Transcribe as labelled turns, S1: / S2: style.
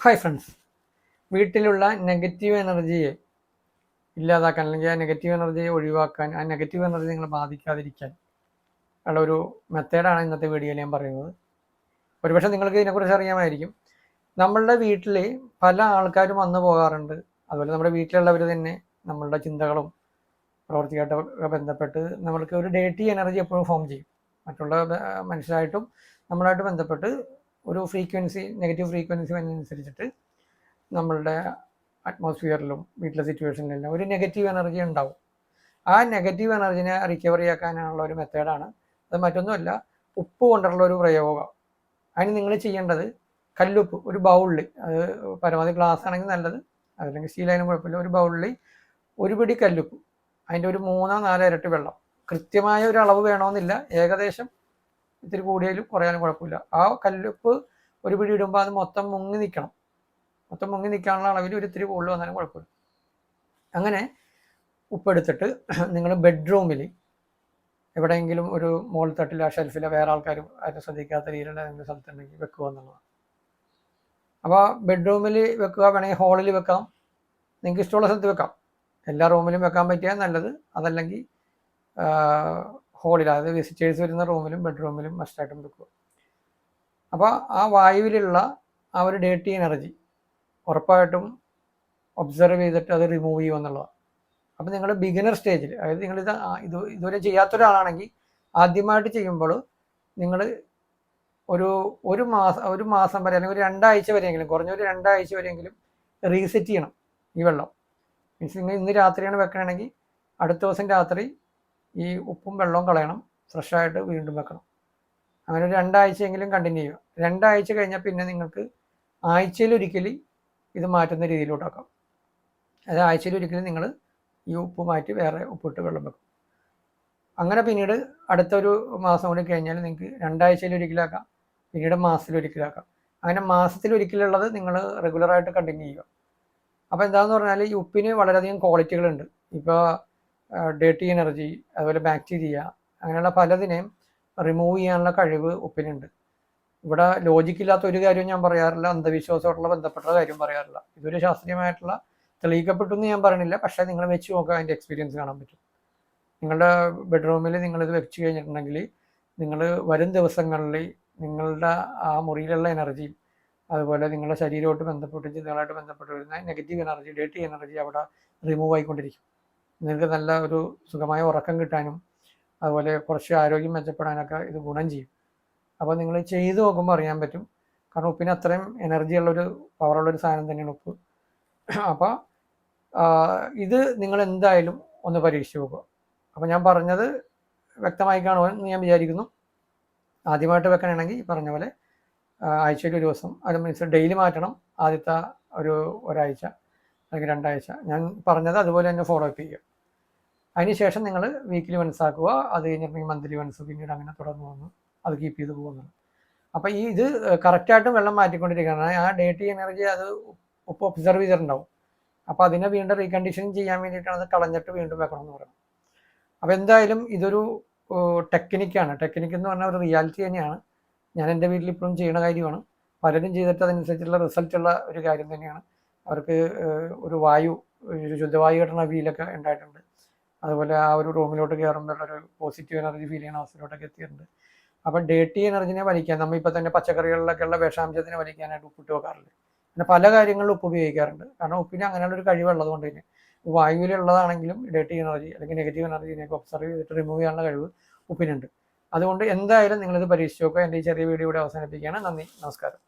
S1: Hi friends വീട്ടിലുള്ള negative എനർജിയെ ഇല്ലാതാക്കാൻ അല്ലെങ്കിൽ ആ നെഗറ്റീവ് എനർജിയെ ഒഴിവാക്കാൻ ആ നെഗറ്റീവ് എനർജി നിങ്ങളെ ബാധിക്കാതിരിക്കാൻ ഉള്ള ഒരു മെത്തേഡാണ് ഇന്നത്തെ വീഡിയോയിൽ ഞാൻ പറയുന്നത്. ഒരുപക്ഷെ നിങ്ങൾക്ക് ഇതിനെക്കുറിച്ച് അറിയാമായിരിക്കും. നമ്മളുടെ വീട്ടിൽ പല ആൾക്കാരും വന്നു പോകാറുണ്ട്. അതുപോലെ നമ്മുടെ വീട്ടിലുള്ളവർ തന്നെ നമ്മളുടെ ചിന്തകളും പ്രവൃത്തിയായിട്ടൊക്കെ ബന്ധപ്പെട്ട് നമ്മൾക്ക് ഒരു ഡേറ്റി എനർജി എപ്പോഴും ഫോം ചെയ്യും. മറ്റുള്ള മനുഷ്യരായിട്ടും നമ്മളായിട്ട് ബന്ധപ്പെട്ട് ഒരു ഫ്രീക്വൻസി നെഗറ്റീവ് ഫ്രീക്വൻസി അനുസരിച്ചിട്ട് നമ്മളുടെ അറ്റ്മോസ്ഫിയറിലും വീട്ടിലെ സിറ്റുവേഷനിലെല്ലാം ഒരു നെഗറ്റീവ് എനർജി ഉണ്ടാവും. ആ നെഗറ്റീവ് എനർജിനെ റിക്കവറി ആക്കാനുള്ള ഒരു മെത്തേഡാണ് അത് മറ്റൊന്നുമല്ല ഉപ്പ് കൊണ്ടുള്ള ഒരു പ്രയോഗം. അതിന് നിങ്ങൾ ചെയ്യേണ്ടത് കല്ലുപ്പ് ഒരു ബൗളിൽ അത് പരമാവധി ഗ്ലാസ് ആണെങ്കിൽ നല്ലത്. അതല്ലെങ്കിൽ സ്റ്റീലായാലും കുഴപ്പമില്ല. ഒരു ബൗളിൽ ഒരു പിടി കല്ലുപ്പ്. അതിന്റെ ഒരു മൂന്നോ നാലോ ഇരട്ടി വെള്ളം. കൃത്യമായ ഒരു അളവ് വേണമെന്നില്ല. ഏകദേശം ഇത്തിരി കൂടിയാലും കുറയാനും കുഴപ്പമില്ല. ആ കല്ലുപ്പ് ഒരു പിടി ഇടുമ്പോൾ അത് മൊത്തം മുങ്ങി നിൽക്കണം. മൊത്തം മുങ്ങി നിൽക്കാനുള്ള അളവിൽ ഒരു ഇത്തിരി കൂടുതൽ വന്നാലും കുഴപ്പമില്ല. അങ്ങനെ ഉപ്പെടുത്തിട്ട് നിങ്ങൾ ബെഡ്റൂമിൽ എവിടെയെങ്കിലും ഒരു മോൾ തട്ടിൽ ആ ഷെൽഫിലെ വേറെ ആൾക്കാർ അതിനെ ശ്രദ്ധിക്കാത്ത രീതിയിലുള്ള എന്തെങ്കിലും സ്ഥലത്തുണ്ടെങ്കിൽ വെക്കുക എന്നുള്ളതാണ്. അപ്പോൾ ബെഡ്റൂമിൽ വെക്കുക വേണമെങ്കിൽ ഹാളിൽ വെക്കാം. നിങ്ങൾക്ക് ഇഷ്ടമുള്ള സ്ഥലത്ത് വെക്കാം. എല്ലാ റൂമിലും വെക്കാൻ പറ്റിയാൽ നല്ലത്. അതല്ലെങ്കിൽ ഹോളിൽ അതായത് വിസിറ്റേഴ്സ് വരുന്ന റൂമിലും ബെഡ്റൂമിലും മസ്റ്റായിട്ടും വെക്കുക. അപ്പോൾ ആ വായുവിലുള്ള ആ ഒരു ഡേട്ടി എനർജി ഉറപ്പായിട്ടും ഒബ്സർവ് ചെയ്തിട്ട് അത് റിമൂവ് ചെയ്യുക എന്നുള്ളതാണ്. അപ്പോൾ നിങ്ങൾ ബിഗിനർ സ്റ്റേജിൽ അതായത് നിങ്ങൾ ഇത് ഇത് ഇതുവരെ ചെയ്യാത്തൊരാളാണെങ്കിൽ ആദ്യമായിട്ട് ചെയ്യുമ്പോൾ നിങ്ങൾ ഒരു ഒരു മാസം ഒരു മാസം വരെ അല്ലെങ്കിൽ ഒരു രണ്ടാഴ്ച വരെയെങ്കിലും കുറഞ്ഞൊരു രണ്ടാഴ്ച വരെയെങ്കിലും റീസെറ്റ് ചെയ്യണം ഈ വെള്ളം. മീൻസ് നിങ്ങൾ ഇന്ന് രാത്രിയാണ് വെക്കണമെങ്കിൽ അടുത്ത ദിവസം രാത്രി ഈ ഉപ്പും വെള്ളവും കളയണം ഫ്രഷായിട്ട് വീണ്ടും വെക്കണം. അങ്ങനെ ഒരു രണ്ടാഴ്ചയെങ്കിലും കണ്ടിന്യൂ ചെയ്യുക. രണ്ടാഴ്ച കഴിഞ്ഞാൽ പിന്നെ നിങ്ങൾക്ക് ആഴ്ചയിൽ ഒരിക്കൽ ഇത് മാറ്റുന്ന രീതിയിലോട്ടാക്കാം അതായത് ആഴ്ചയിൽ ഒരിക്കലും നിങ്ങൾ ഈ ഉപ്പ് മാറ്റി വേറെ ഉപ്പിട്ട് വെള്ളം വെക്കും. അങ്ങനെ പിന്നീട് അടുത്തൊരു മാസം കൂടി കഴിഞ്ഞാൽ നിങ്ങൾക്ക് രണ്ടാഴ്ചയിൽ ഒരിക്കലാക്കാം പിന്നീട് മാസത്തിൽ ഒരിക്കലാക്കാം അങ്ങനെ മാസത്തിൽ ഒരിക്കലുള്ളത് നിങ്ങൾ റെഗുലറായിട്ട് കണ്ടിന്യൂ ചെയ്യുക. അപ്പോൾ എന്താണെന്ന് പറഞ്ഞാൽ ഈ ഉപ്പിന് വളരെയധികം ക്വാളിറ്റികളുണ്ട് ഇപ്പോൾ ഡേട്ടി എനർജി അതുപോലെ ബാക്ടീരിയ അങ്ങനെയുള്ള പലതിനെയും റിമൂവ് ചെയ്യാനുള്ള കഴിവ് ഉപ്പിനുണ്ട്. ഇവിടെ ലോജിക്കില്ലാത്ത ഒരു കാര്യവും ഞാൻ പറയാറില്ല അന്ധവിശ്വാസമായിട്ടുള്ള ബന്ധപ്പെട്ട കാര്യം പറയാറില്ല. ഇതൊരു ശാസ്ത്രീയമായിട്ടുള്ള തെളിയിക്കപ്പെട്ടു എന്ന് ഞാൻ പറയണില്ല പക്ഷേ നിങ്ങൾ വെച്ച് നോക്കുക അതിന്റെ എക്സ്പീരിയൻസ് കാണാൻ പറ്റും. നിങ്ങളുടെ ബെഡ്റൂമിൽ നിങ്ങളിത് വെച്ച് കഴിഞ്ഞിട്ടുണ്ടെങ്കിൽ നിങ്ങൾ വരും ദിവസങ്ങളിൽ നിങ്ങളുടെ ആ മുറിയിലുള്ള എനർജിയും അതുപോലെ നിങ്ങളുടെ ശരീരമായിട്ട് ബന്ധപ്പെട്ട് ചിന്തകളായിട്ട് ബന്ധപ്പെട്ട് വരുന്ന നെഗറ്റീവ് എനർജി ഡേറ്റി എനർജി അവിടെ റിമൂവ് ആയിക്കൊണ്ടിരിക്കും. നിങ്ങൾക്ക് നല്ല ഒരു സുഖമായ ഉറക്കം കിട്ടാനും അതുപോലെ കുറച്ച് ആരോഗ്യം മെച്ചപ്പെടാനൊക്കെ ഇത് ഗുണം ചെയ്യും. അപ്പോൾ നിങ്ങൾ ചെയ്ത് നോക്കുമ്പോൾ അറിയാൻ പറ്റും. കാരണം ഉപ്പിന് അത്രയും എനർജി ഉള്ളൊരു പവറുള്ളൊരു സാധനം തന്നെയാണ് ഉപ്പ്. അപ്പോൾ ഇത് നിങ്ങൾ എന്തായാലും ഒന്ന് പരീക്ഷിച്ച് നോക്കുക. അപ്പോൾ ഞാൻ പറഞ്ഞത് വ്യക്തമായി കാണുമെന്ന് ഞാൻ വിചാരിക്കുന്നു. ആദ്യമായിട്ട് വെക്കണമെങ്കിൽ പറഞ്ഞ പോലെ ആഴ്ചയിൽ ഒരു ദിവസം അത് മീൻസ് ഡെയിലി മാറ്റണം. ആദ്യത്തെ ഒരു ഒരാഴ്ച. അല്ലെങ്കിൽ രണ്ടാഴ്ച. ഞാൻ പറഞ്ഞത് അതുപോലെ തന്നെ ഫോളോ അപ്പ് ചെയ്യുക അതിനുശേഷം നിങ്ങൾ വീക്കിലി വൺസ് ആക്കുക. അത് കഴിഞ്ഞിട്ടുണ്ടെങ്കിൽ മന്ത്ലി വൺസ് പിന്നീട് അങ്ങനെ തുടർന്ന് വന്ന്. അത് കീപ്പ് ചെയ്ത് പോകുന്നത് അപ്പോൾ ഈ ഇത് കറക്റ്റായിട്ടും വെള്ളം മാറ്റിക്കൊണ്ടിരിക്കുകയാണ്. ആ ഡേറ്റി എനർജി അത് ഒപ്പം ഒബ്സർവ് ചെയ്തിട്ടുണ്ടാവും. അപ്പോൾ അതിനെ വീണ്ടും റീകണ്ടീഷൻ ചെയ്യാൻ വേണ്ടിയിട്ടാണ് അത് കളഞ്ഞിട്ട് വീണ്ടും വെക്കണം എന്ന് പറയുന്നത്. അപ്പോൾ എന്തായാലും ഇതൊരു ടെക്നിക്കാണ് ടെക്നിക്ക് എന്ന് പറഞ്ഞാൽ ഒരു റിയാലിറ്റി തന്നെയാണ്. ഞാൻ എന്റെ വീട്ടിൽ ഇപ്പോഴും ചെയ്യുന്ന കാര്യമാണ്. പലരും ചെയ്തിട്ട് അതനുസരിച്ചുള്ള റിസൾട്ടുള്ള ഒരു കാര്യം തന്നെയാണ്. അവർക്ക് ഒരു വായു ഒരു ശുദ്ധവായു കിട്ടുന്ന ഫീലൊക്കെ ഉണ്ടായിട്ടുണ്ട്. അതുപോലെ ആ ഒരു റൂമിലോട്ട് കയറുമ്പോൾ ഒരു പോസിറ്റീവ് എനർജി ഫീൽ ചെയ്യുന്ന അവസ്ഥയിലോട്ടൊക്കെ എത്തിയിട്ടുണ്ട്. അപ്പം ഡേട്ടി എനർജിനെ വലിക്കാൻ നമ്മൾ ഇപ്പം തന്നെ പച്ചക്കറികളിലൊക്കെ ഉള്ള വിഷാംശത്തിനെ വലിക്കാനായിട്ട് ഉപ്പിട്ട് വെക്കാറുണ്ട് പിന്നെ പല കാര്യങ്ങളിലും ഉപ്പ് ഉപയോഗിക്കാറുണ്ട്. കാരണം ഉപ്പിന് അങ്ങനെയുള്ള ഒരു കഴിവുള്ളത് കൊണ്ട് തന്നെ വായുവിലുള്ളതാണെങ്കിലും ഡേട്ടി എനർജി അല്ലെങ്കിൽ നെഗറ്റീവ് എനർജിനെയൊക്കെ ഒബ്സർവ് ചെയ്തിട്ട് റിമൂവ് ചെയ്യാനുള്ള കഴിവ് ഉപ്പിനുണ്ട്. അതുകൊണ്ട് എന്തായാലും നിങ്ങളിത് പരീക്ഷിച്ച് നോക്കുക. എന്റെ ഈ ചെറിയ വീഡിയോ ഇവിടെ അവസാനിപ്പിക്കുകയാണ്. നന്ദി. നമസ്കാരം.